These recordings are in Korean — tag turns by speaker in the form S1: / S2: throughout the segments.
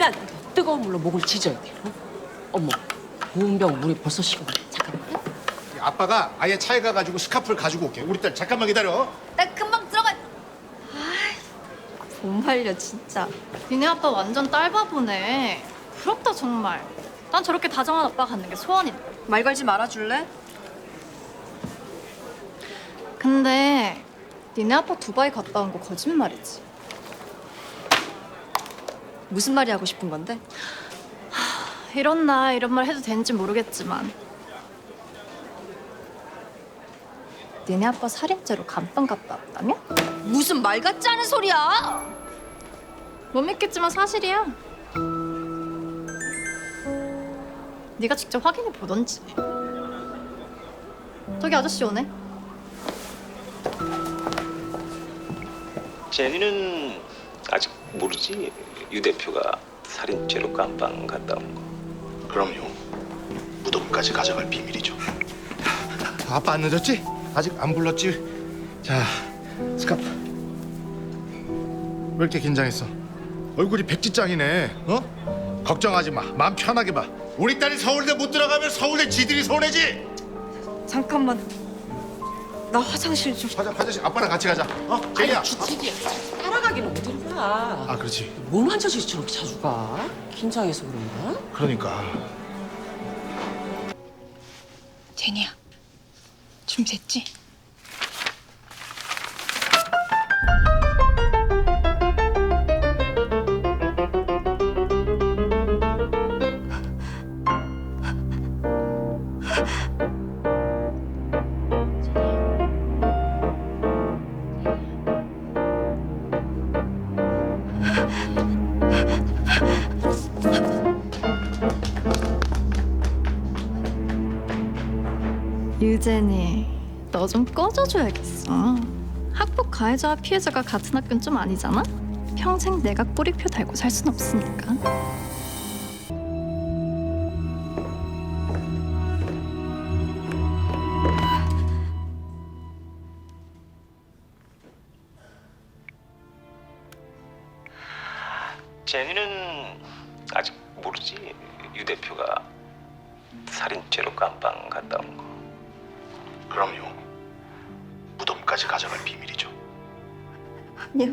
S1: 나 뜨거운 물로 목을 지져야 돼. 어? 어머, 보온병 물이 벌써 식었네. 잠깐만.
S2: 아빠가 아예 차에 가가지고 스카프를 가지고 올게. 우리 딸 잠깐만 기다려.
S3: 나 금방 들어가. 못 말려 진짜.
S4: 니네 아빠 완전 딸바보네. 부럽다 정말. 난 저렇게 다정한 아빠 갖는 게 소원인데.
S3: 말 걸지 말아줄래?
S4: 근데 니네 아빠 두바이 갔다 온 거 거짓말이지.
S3: 무슨 말이 하고 싶은 건데?
S4: 이런 나 이런 말 해도 되는지 모르겠지만 니네 아빠 살인죄로 감방 갔다 왔다며?
S3: 무슨 말 같지 않은 소리야?
S4: 못 믿겠지만 사실이야. 네가 직접 확인해 보던지. 저기 아저씨 오네.
S5: 제니는 아직 모르지 유 대표가 살인죄로 감방 갔다 온 거.
S2: 그럼요. 무덤까지 가져갈 비밀이죠. 아빠 안 늦었지? 아직 안 불렀지? 자, 스카프. 왜 이렇게 긴장했어? 얼굴이 백지장이네. 어? 걱정하지 마. 마음 편하게 봐. 우리 딸이 서울대 못 들어가면 서울대 지들이 손해지.
S3: 잠깐만. 나 화장실 좀.
S2: 화장 화장실 아빠랑 같이 가자. 어? 제이야.
S1: 아니, 주책이야. 따라가기는 어딜 가.
S2: 아, 그렇지.
S1: 뭘 만져서 저렇게 자주 가? 긴장해서 그런가?
S2: 그러니까.
S6: 제니야, 준비됐지?
S4: 너 좀 꺼져줘야겠어. 학폭 가해자와 피해자가 같은 학교는 좀 아니잖아? 평생 내가 꼬리표 달고 살 순 없으니까.
S5: 제니는 아직 모르지 유 대표가 살인죄로 감방 갔다 온 거.
S2: 그럼요. 무덤까지 가져갈 비밀이죠.
S3: 아니야.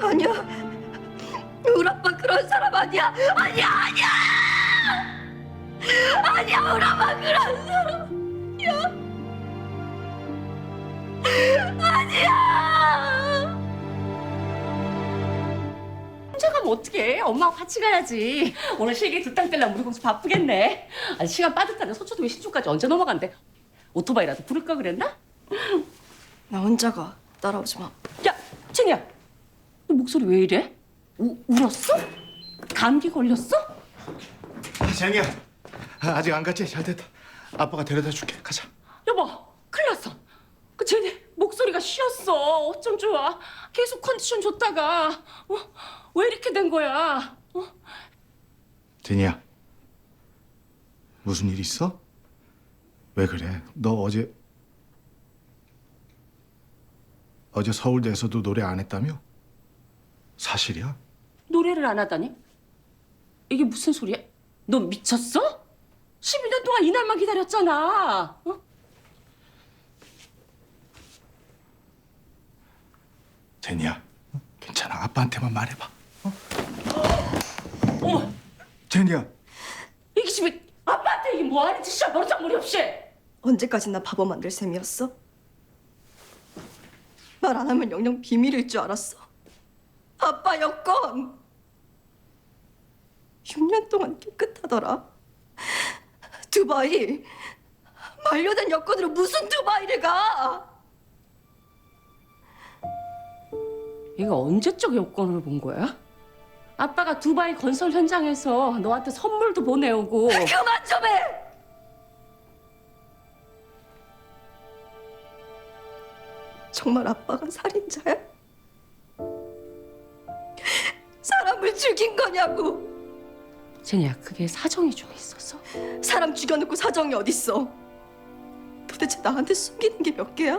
S3: 아니야. 우리 아빠 그런 사람 아니야. 아니야, 아니야. 아니야, 우리 아빠 그런 사람 아니야. 아니야.
S1: 혼자 가면 어떡해? 엄마하고 같이 가야지. 오늘 실기 두땅 떼려면 우리 공수 바쁘겠네. 아니, 시간 빠듯하게 서초동에 신촌까지 언제 넘어간대? 오토바이라도 부를까 그랬나?
S3: 나 혼자 가. 따라오지 마.
S1: 야, 채니야. 너 목소리 왜 이래? 우, 울었어? 감기 걸렸어?
S2: 아, 제니야. 아, 아직 안 갔지? 잘 됐다. 아빠가 데려다 줄게. 가자.
S1: 여보, 큰일 났어. 그 쟤네 목소리가 쉬었어. 어쩜 좋아. 계속 컨디션 좋다가 어? 왜 이렇게 된 거야? 어?
S2: 제니야. 무슨 일 있어? 왜 그래? 너 어제 어제 서울대에서도 노래 안 했다며? 사실이야?
S1: 노래를 안 하다니? 이게 무슨 소리야? 너 미쳤어? 12년 동안 이 날만 기다렸잖아. 어?
S2: 제니야. 괜찮아. 아빠한테만 말해봐.
S1: 어머,
S2: 제니야.
S1: 이게 집에 아빠한테 이게 뭐 하는 짓이야? 버르장머리 없이.
S3: 언제까지 나 바보 만들 셈이었어? 말 안 하면 영영 비밀일 줄 알았어. 아빠 여권 6년 동안 깨끗하더라. 두바이 만료된 여권으로 무슨 두바이를 가?
S1: 얘가 언제적 여권을 본 거야? 아빠가 두바이 건설 현장에서 너한테 선물도 보내오고
S3: 그만 좀 해. 정말 아빠가 살인자야? 사람을 죽인 거냐고.
S1: 제니야 그게 사정이 좀 있었어?
S3: 사람 죽여놓고 사정이 어딨어? 도대체 나한테 숨기는 게 몇 개야?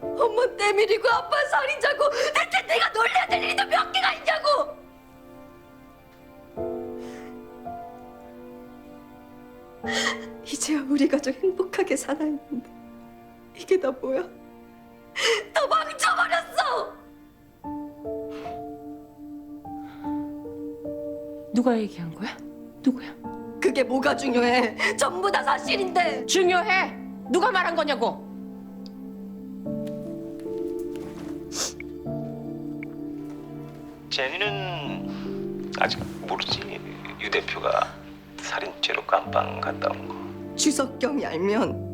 S3: 엄마 때밀이고 아빠 살인자고 대체 내가 놀려야 될 일이 몇 개가 있냐고! 이제야 우리 가족 행복하게 살아있는데 이게 다 뭐야? 다 망쳐버렸어!
S1: 누가 얘기한 거야? 누구야?
S3: 그게 뭐가 중요해? 전부 다 사실인데
S1: 중요해. 누가 말한 거냐고.
S5: 제니는 아직 모르지. 유 대표가 살인죄로 깜빵 갔다 온 거.
S3: 주석경이 알면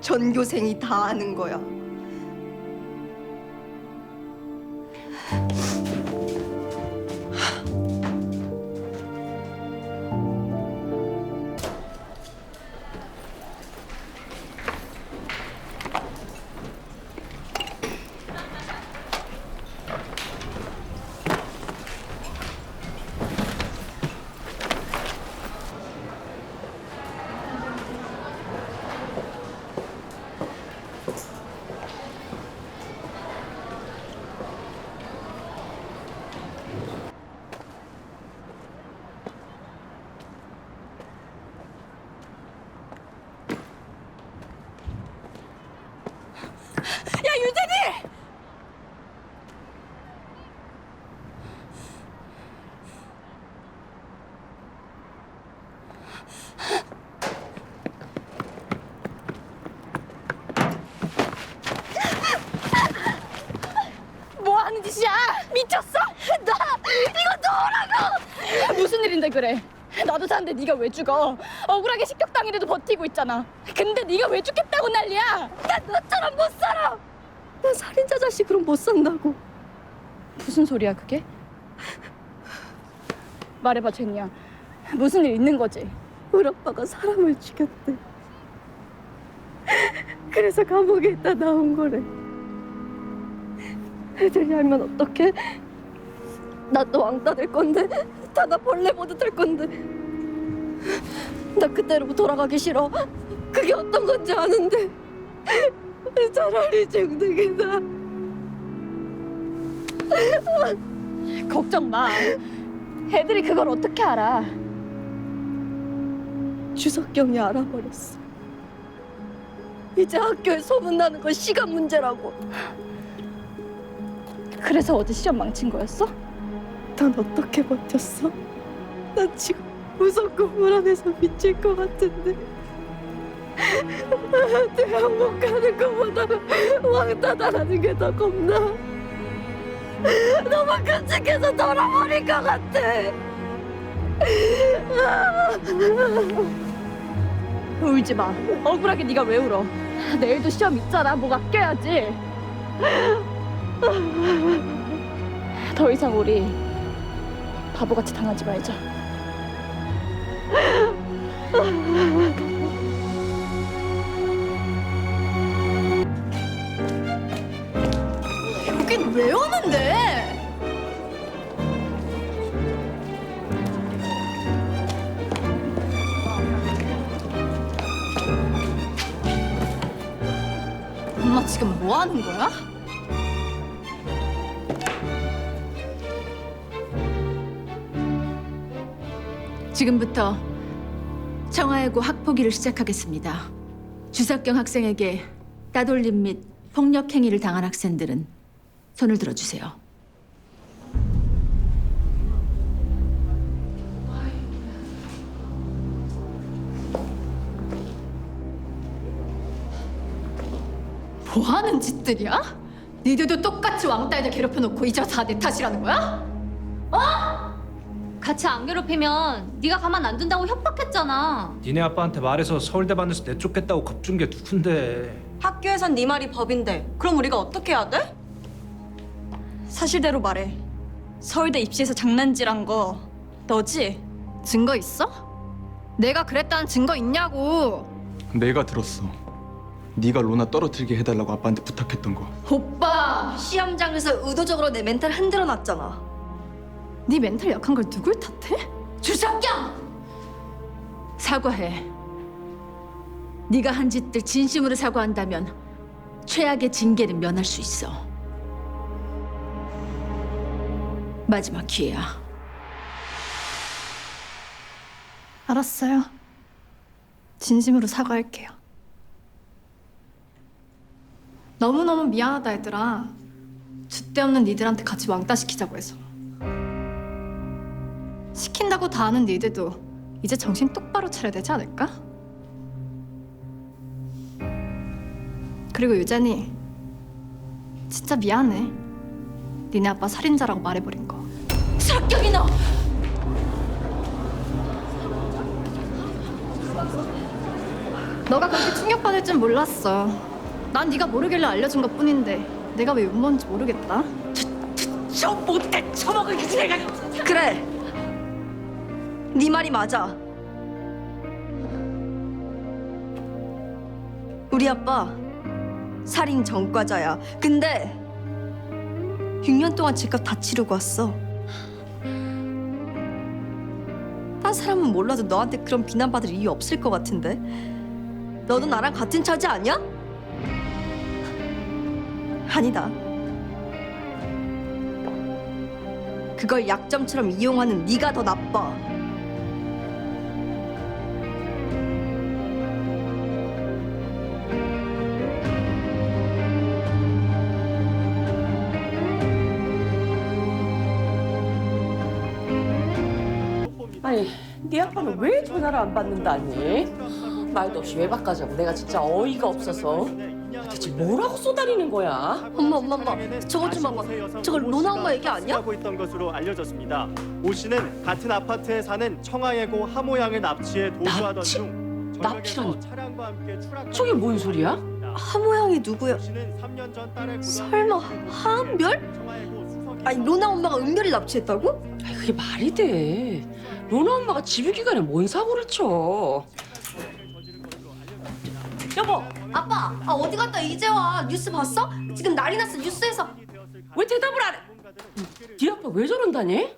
S3: 전교생이 다 아는 거야.
S7: 야 미쳤어? 나 이거 놓으라고! 무슨 일인데 그래? 나도 사는데 네가 왜 죽어? 억울하게 식격당이라도 버티고 있잖아. 근데 네가 왜 죽겠다고 난리야?
S3: 난 너처럼 못 살아! 난 살인자 자식으로 못 산다고.
S7: 무슨 소리야 그게? 말해봐 제니야. 무슨 일 있는 거지?
S3: 우리 아빠가 사람을 죽였대. 그래서 감옥에 있다 나온 거래. 애들이 알면 어떡해? 나 또 왕따 될 건데, 다 나 벌레 모드 될 건데. 나 그때로 돌아가기 싫어. 그게 어떤 건지 아는데. 차라리 죽는 게 나아.
S7: 걱정 마. 애들이 그걸 어떻게 알아?
S3: 주석경이 알아버렸어. 이제 학교에 소문나는 건 시간 문제라고.
S7: 그래서 어제 시험 망친 거였어?
S3: 넌 어떻게 버텼어? 난 지금 무섭고 불안해서 미칠 것 같은데. 대학 못 가는 것보다 왕따다라는 게 더 겁나. 너무 끔찍해서 돌아버릴 것 같아.
S7: 울지 마. 억울하게 네가 왜 울어? 내일도 시험 있잖아. 뭐 아껴야지. 더 이상 우리 바보같이 당하지 말자.
S4: 여긴 왜 오는데? 엄마 지금 뭐 하는 거야?
S8: 지금부터 청하여고 학폭위를 시작하겠습니다. 주석경 학생에게 따돌림 및 폭력 행위를 당한 학생들은 손을 들어주세요.
S4: 뭐 하는 짓들이야? 니들도 똑같이 왕따애들 괴롭혀놓고 이제 다내 탓이라는 거야?
S9: 같이 안 괴롭히면 네가 가만 안 둔다고 협박했잖아.
S10: 니네 아빠한테 말해서 서울대 받는서 내쫓겠다고 겁준 게 누군데
S3: 학교에선 네 말이 법인데 그럼 우리가 어떻게 해야 돼? 사실대로 말해. 서울대 입시에서 장난질한 거 너지?
S4: 증거 있어? 내가 그랬다는 증거 있냐고
S11: 내가 들었어. 네가 로나 떨어뜨리게 해달라고 아빠한테 부탁했던 거.
S4: 오빠
S3: 시험장에서 의도적으로 내 멘탈 흔들어 놨잖아.
S4: 네 멘탈 약한 걸 누굴 탓해?
S8: 주석경! 사과해. 네가 한 짓들 진심으로 사과한다면 최악의 징계는 면할 수 있어. 마지막 기회야.
S4: 알았어요. 진심으로 사과할게요. 너무너무 미안하다 얘들아. 줏대 없는 니들한테 같이 왕따 시키자고 해서. 시킨다고 다 하는 니들도 이제 정신 똑바로 차려야 되지 않을까? 그리고 유진이 진짜 미안해. 니네 아빠 살인자라고 말해버린 거.
S8: 석경이 너!
S4: 너가 그렇게 충격받을 줄 몰랐어. 난 네가 모르길래 알려준 것 뿐인데 내가 왜 욕먹는지 모르겠다.
S1: 저 못된 처먹을 기지 내가
S3: 그래. 네 말이 맞아. 우리 아빠 살인 전과자야. 근데 6년 동안 집값 다 치르고 왔어. 딴 사람은 몰라도 너한테 그런 비난받을 이유 없을 것 같은데. 너도 나랑 같은 처지 아니야? 아니다. 그걸 약점처럼 이용하는 네가 더 나빠.
S1: 네 아빠는 왜 전화를 안 받는다니? 말도 없이 외박 가자고 내가 진짜 어이가 없어서 대체 뭐라고 쏘다니는 거야?
S3: 엄마, 엄마, 엄마. 저것 좀 봐봐. 저거 로나 엄마 얘기 아니야?
S12: 하고 있던 것으로 알려졌습니다. 오 씨는 같은 아파트에 사는 청아예고 하모 양을 납치해 도주하던
S1: 납치?
S12: 중
S1: 납치라니?
S12: 차량과 함께 추락.
S1: 저게 뭔 소리야?
S3: 하모양이 누구야?
S12: 오 씨는 3년 전 딸을
S3: 설마 하은별?
S12: 청아예고 수석이
S3: 아니 로나 엄마가 은별이 납치했다고?
S1: 아니 그게 말이 돼 로나 엄마가 집유 기간에 뭔 사고를 쳐 여보
S3: 아빠, 아 어디 갔다 이제 와? 뉴스 봤어? 지금 난리 났어 뉴스에서.
S1: 왜 대답을 안 해? 네 아빠 왜 저런다니?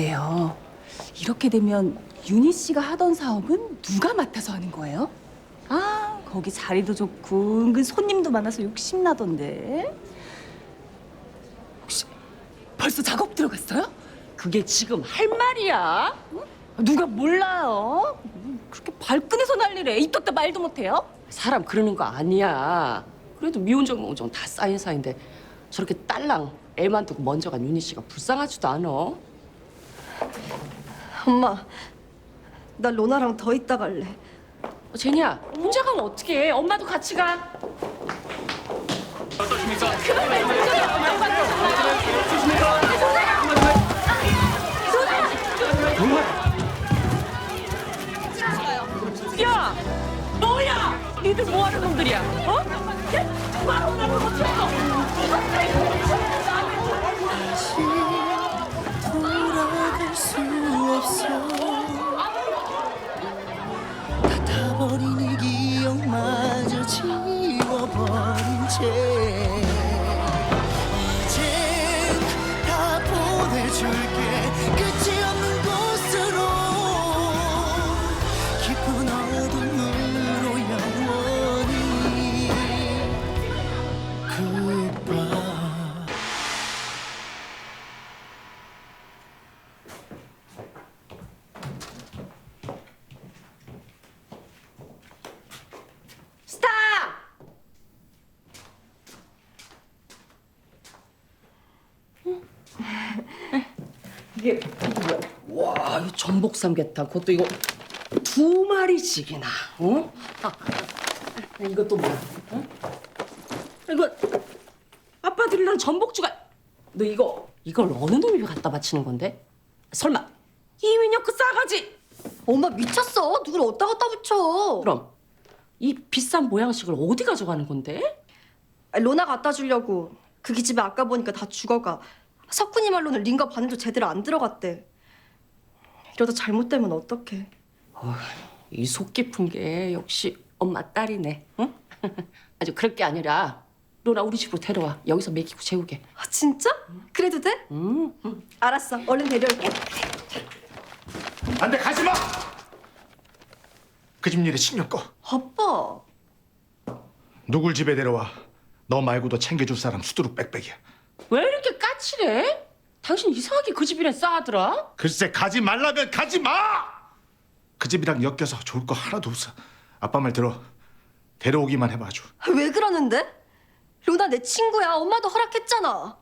S6: 근데요, 이렇게 되면 윤희 씨가 하던 사업은 누가 맡아서 하는 거예요? 아, 거기 자리도 좋고 은근 손님도 많아서 욕심나던데. 혹시 벌써 작업 들어갔어요?
S1: 그게 지금 할 말이야?
S6: 누가 몰라요? 그렇게 발끈해서 난리래. 입 떴다 말도 못해요?
S1: 사람 그러는 거 아니야. 그래도 미운정 몽정 다 쌓인 사이인데 저렇게 딸랑 애만 두고 먼저 간 윤희 씨가 불쌍하지도 않아.
S3: 엄마, 나 로나랑 더 있다 갈래.
S1: 어, 제니야 혼자 가면 어떡해? 엄마도 같이 가. 야, 뭐야? 니들 뭐 하는 놈들이야? 어? 야, 전복 삼계탕. 그것도 이거 두 마리씩이나. 어? 아, 아, 이것도 뭐야? 어? 이거 아빠들이랑 전복주가. 너 이거 이걸 어느 놈이 갖다 바치는 건데? 설마 이민혁 그 싸가지?
S3: 엄마 미쳤어. 누굴 어디다 갖다 붙여.
S1: 그럼 이 비싼 모양식을 어디 가져가는 건데?
S3: 아, 로나 갖다 주려고. 그 기집애 아까 보니까 다 죽어가. 석훈이 말로는 링거 바늘도 제대로 안 들어갔대. 이러다 잘못되면 어떡해.
S1: 이 속 깊은 게 역시 엄마 딸이네. 응? 아주 그럴 게 아니라 로나 우리 집으로 데려와. 여기서 먹이고 재우게.
S3: 아 진짜? 그래도 돼?
S1: 응.
S3: 알았어. 얼른 데려올게.
S2: 안돼 가지 마. 그 집 일에 신경 꺼.
S3: 아빠.
S2: 누굴 집에 데려와. 너 말고도 챙겨줄 사람 수두룩 빽빽이야.
S1: 왜 이렇게 까칠해? 당신 이상하게 그 집이랑 싸하더라.
S2: 글쎄 가지 말라면 가지 마. 그 집이랑 엮여서 좋을 거 하나도 없어. 아빠 말 들어. 데려오기만 해봐 아주.
S3: 왜 그러는데? 로나 내 친구야. 엄마도 허락했잖아.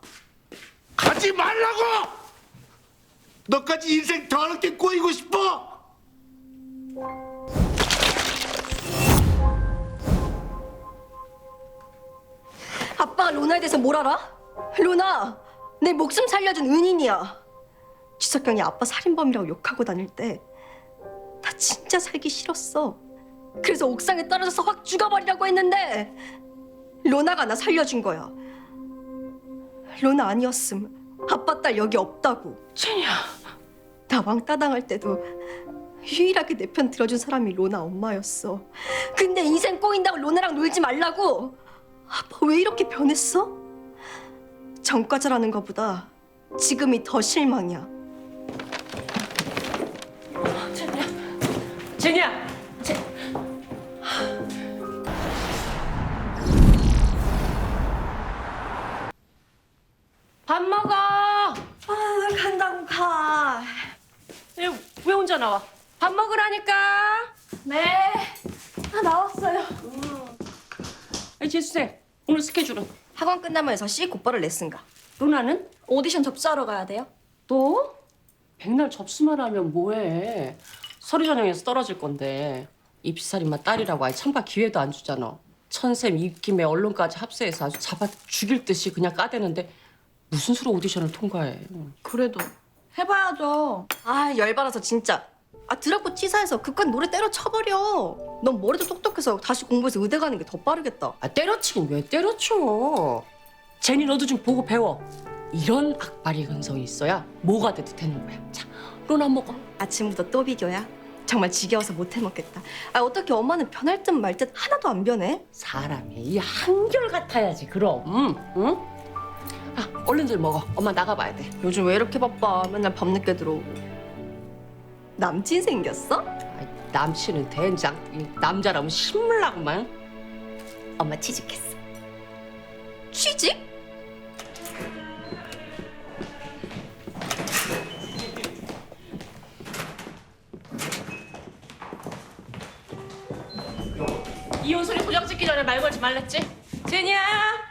S2: 가지 말라고! 너까지 인생 더럽게 꼬이고 싶어?
S3: 아빠가 로나에 대해서 뭘 알아? 로나, 내 목숨 살려준 은인이야. 주석경이 아빠 살인범이라고 욕하고 다닐 때 나 진짜 살기 싫었어. 그래서 옥상에 떨어져서 확 죽어버리라고 했는데 로나가 나 살려준 거야. 로나 아니었음 아빠 딸 여기 없다고.
S1: 쟤야.
S3: 나 왕따 당할 때도 유일하게 내 편 들어준 사람이 로나 엄마였어. 근데 인생 꼬인다고 로나랑 놀지 말라고. 아빠 왜 이렇게 변했어? 전과자라는 것보다 지금이 더 실망이야.
S1: 제니야. 제... 밥 먹어.
S3: 아, 간다고 가.
S1: 왜, 왜 혼자 나와? 밥 먹으라니까.
S3: 네. 아, 나왔어요.
S1: 아이 재수생 오늘 스케줄은?
S3: 학원 끝나면 6시 곧바로 레슨가.
S1: 루나는?
S3: 오디션 접수하러 가야 돼요.
S1: 또? 백날 접수만 하면 뭐해? 서류 전형에서 떨어질 건데 입시살인마 딸이라고 아예 참가 기회도 안 주잖아. 천샘 입김에 언론까지 합세해서 아주 잡아 죽일 듯이 그냥 까대는데 무슨 수로 오디션을 통과해?
S3: 그래도 해봐야죠. 아 열받아서 진짜. 아 드라고 치사해서 그깟 노래 때려 쳐버려. 넌 머리도 똑똑해서 다시 공부해서 의대 가는 게 더 빠르겠다.
S1: 아 때려치긴 왜 때려쳐? 제니 너도 좀 보고 배워. 이런 악바리 근성이 있어야 뭐가 돼도 되는 거야. 자, 로나 먹어.
S3: 아침부터 또 비교야? 정말 지겨워서 못 해먹겠다. 아 어떻게 엄마는 변할 듯 말 듯 하나도 안 변해?
S1: 사람이 이 한결 같아야지 그럼. 응? 응? 아, 얼른들 먹어. 엄마 나가봐야 돼.
S3: 요즘 왜 이렇게 바빠? 맨날 밤늦게 들어오고. 남친 생겼어?
S1: 아이, 남친은 된장, 이 남자라면 신물나구만.
S3: 엄마 취직했어. 취직?
S1: 이혼 소리 도장 찍기 전에 말 걸지 말랬지? 제니야.
S12: 여,